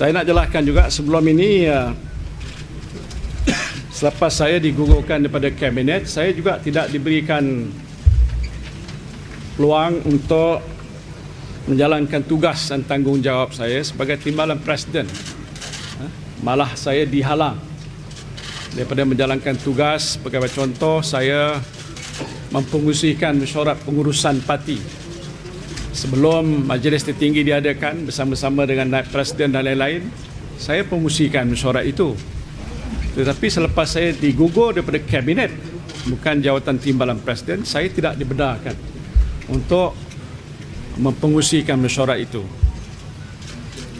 Saya nak jelaskan juga sebelum ini uh, selepas saya digugurkan daripada kabinet, saya juga tidak diberikan peluang untuk menjalankan tugas dan tanggungjawab saya sebagai timbalan presiden. Ha? Malah saya dihalang daripada menjalankan tugas sebagai contoh saya mempengusikan mesyuarat pengurusan parti sebelum majlis tertinggi diadakan bersama-sama dengan naib presiden dan lain-lain saya pengusikan mesyuarat itu. Tetapi selepas saya digugur daripada kabinet bukan jawatan timbalan presiden saya tidak dibenarkan untuk mempengusikan mesyuarat itu.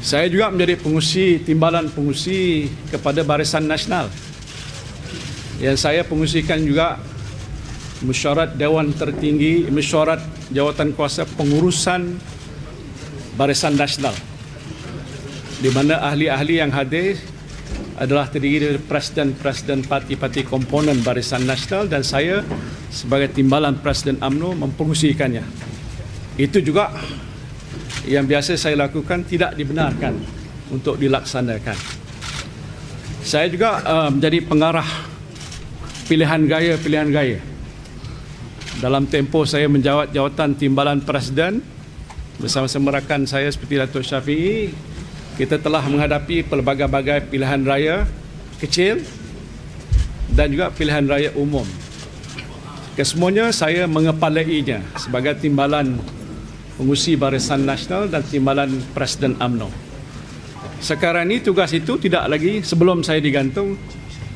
Saya juga menjadi pengusi timbalan pengusi kepada Barisan Nasional. Yang saya pengusikan juga mesyuarat Dewan Tertinggi, mesyuarat Jawatan Kuasa Pengurusan Barisan Nasional di mana ahli-ahli yang hadir adalah terdiri dari presiden-presiden parti-parti komponen Barisan Nasional dan saya sebagai timbalan Presiden AMNO mempengusikannya. Itu juga yang biasa saya lakukan tidak dibenarkan untuk dilaksanakan. Saya juga uh, menjadi pengarah pilihan gaya-pilihan gaya dalam tempoh saya menjawat jawatan timbalan presiden bersama-sama rakan saya seperti Datuk Syafiee kita telah menghadapi pelbagai-bagai pilihan raya kecil dan juga pilihan raya umum. Kesemuanya saya mengepalainya sebagai timbalan pengusi Barisan Nasional dan timbalan Presiden AMNO sekarang ini tugas itu tidak lagi sebelum saya digantung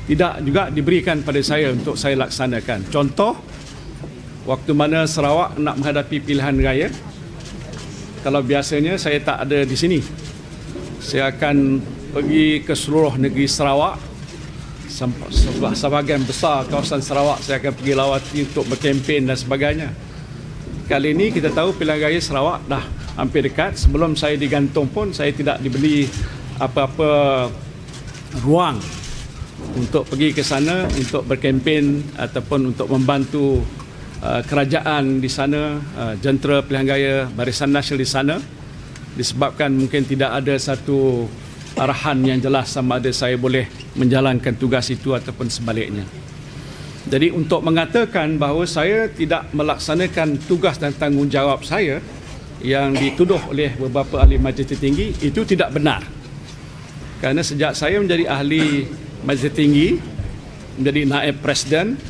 tidak juga diberikan pada saya untuk saya laksanakan. Contoh waktu mana Sarawak nak menghadapi pilihan raya kalau biasanya saya tak ada di sini. Saya akan pergi ke seluruh negeri Sarawak. Sebahagian besar kawasan Sarawak saya akan pergi lawati untuk berkempen dan sebagainya. Kali ini kita tahu pilihan raya Sarawak dah hampir dekat. Sebelum saya digantung pun saya tidak diberi apa-apa ruang untuk pergi ke sana untuk berkempen ataupun untuk membantu Uh, kerajaan di sana, uh, jentera pilihan gaya Barisan Nasional di sana disebabkan mungkin tidak ada satu arahan yang jelas sama ada saya boleh menjalankan tugas itu ataupun sebaliknya. Jadi untuk mengatakan bahawa saya tidak melaksanakan tugas dan tanggungjawab saya yang dituduh oleh beberapa ahli majlis tertinggi itu tidak benar. Kerana sejak saya menjadi ahli majlis tertinggi, menjadi naib presiden,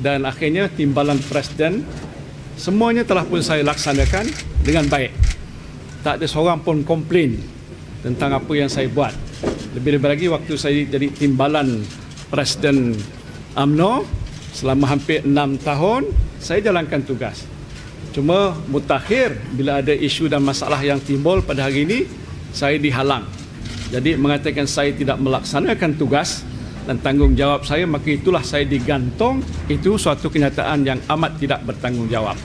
dan akhirnya timbalan presiden semuanya telah pun saya laksanakan dengan baik. Tak ada seorang pun komplain tentang apa yang saya buat. Lebih-lebih lagi waktu saya jadi timbalan presiden AMNO selama hampir enam tahun saya jalankan tugas. Cuma mutakhir bila ada isu dan masalah yang timbul pada hari ini saya dihalang. Jadi mengatakan saya tidak melaksanakan tugas dan tanggungjawab saya maka itulah saya digantung itu suatu kenyataan yang amat tidak bertanggungjawab.